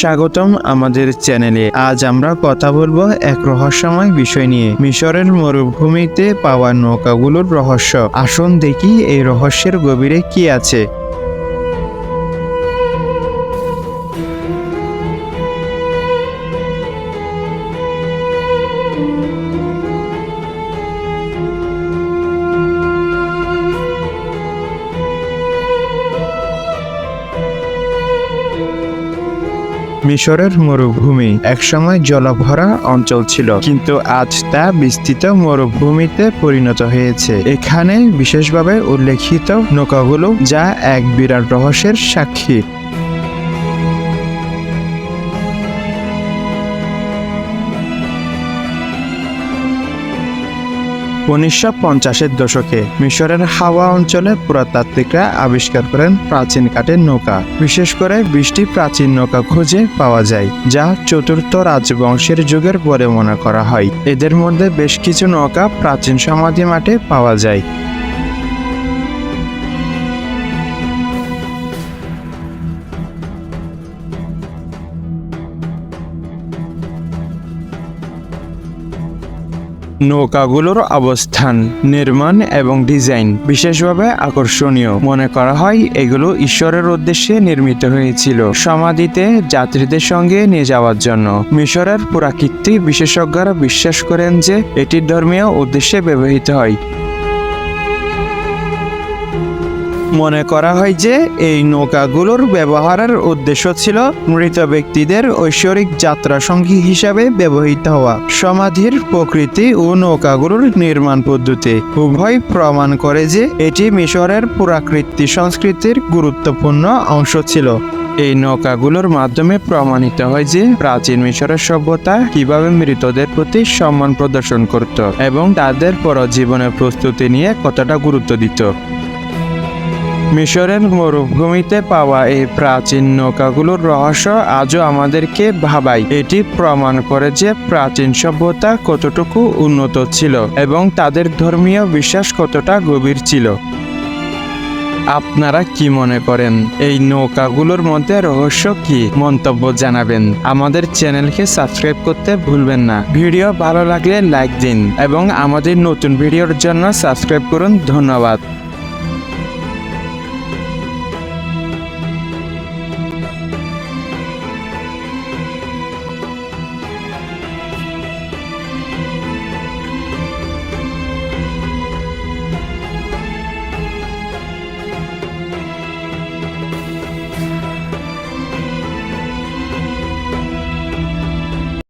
স্বাগতম আমাদের চ্যানেলে। আজ আমরা কথা বলব এক রহস্যময় বিষয় নিয়ে। মিশরের মরুভূমিতে পাওয়া নৌকাগুলোর রহস্য। আসুন দেখি এই রহস্যের গভীরে কি আছে। মিশরের মরুভূমি। একসময় জলভরা অঞ্চল ছিল, কিন্তু আজ তা বিস্তৃত মরুভূমিতে পরিণত হয়েছে। এখানে বিশেষভাবে উল্লেখিত নৌকাগুলো যা এক বিরাট রহস্যের সাক্ষী। উনিশশো পঞ্চাশের দশকে মিশরের হাওয়া অঞ্চলে পুরাতাত্ত্বিকরা আবিষ্কার করেন প্রাচীন কাঠের নৌকা। বিশেষ করে বৃষ্টি প্রাচীন নৌকা খুঁজে পাওয়া যায়, যা চতুর্থ রাজবংশের যুগের বলে মনে করা হয়। এদের মধ্যে বেশ কিছু নৌকা প্রাচীন সমাধি মাঠে পাওয়া যায়। নৌকাগুলোর অবস্থান, নির্মাণ এবং ডিজাইন বিশেষভাবে আকর্ষণীয়। মনে করা হয় এগুলো ঈশ্বরের উদ্দেশ্যে নির্মিত হয়েছিল সমাধিতে যাত্রীদের সঙ্গে নিয়ে যাওয়ার জন্য। মিশরের পুরাকীর্তি বিশেষজ্ঞরা বিশ্বাস করেন যে এটি ধর্মীয় উদ্দেশ্যে ব্যবহৃত হয়। মনে করা হয় যে এই নৌকাগুলোর ব্যবহারের উদ্দেশ্য ছিল মৃত ব্যক্তিদের ঐশ্বরিক যাত্রা সঙ্গী হিসাবে ব্যবহৃত হওয়া। সমাধির প্রকৃতি ও নৌকাগুলোর নির্মাণ পদ্ধতি উভয় প্রমাণ করে যে এটি মিশরের পুরাকৃতি সংস্কৃতির গুরুত্বপূর্ণ অংশ ছিল। এই নৌকাগুলোর মাধ্যমে প্রমাণিত হয় যে প্রাচীন মিশরের সভ্যতা কীভাবে মৃতদের প্রতি সম্মান প্রদর্শন করত এবং তাদের পরজীবনের প্রস্তুতি নিয়ে কতটা গুরুত্ব দিত। মিশরের মরুভূমিতে পাওয়া এই প্রাচীন নৌকাগুলোর রহস্য আজও আমাদেরকে ভাবায়। এটি প্রমাণ করে যে প্রাচীন সভ্যতা কতটুকু উন্নত ছিল এবং তাদের ধর্মীয় বিশ্বাস কতটা গভীর ছিল। আপনারা কি মনে করেন, এই নৌকাগুলোর মধ্যে রহস্য কি? মন্তব্য জানাবেন। আমাদের চ্যানেলকে সাবস্ক্রাইব করতে ভুলবেন না। ভিডিও ভালো লাগলে লাইক দিন এবং আমাদের নতুন ভিডিওর জন্য সাবস্ক্রাইব করুন। ধন্যবাদ।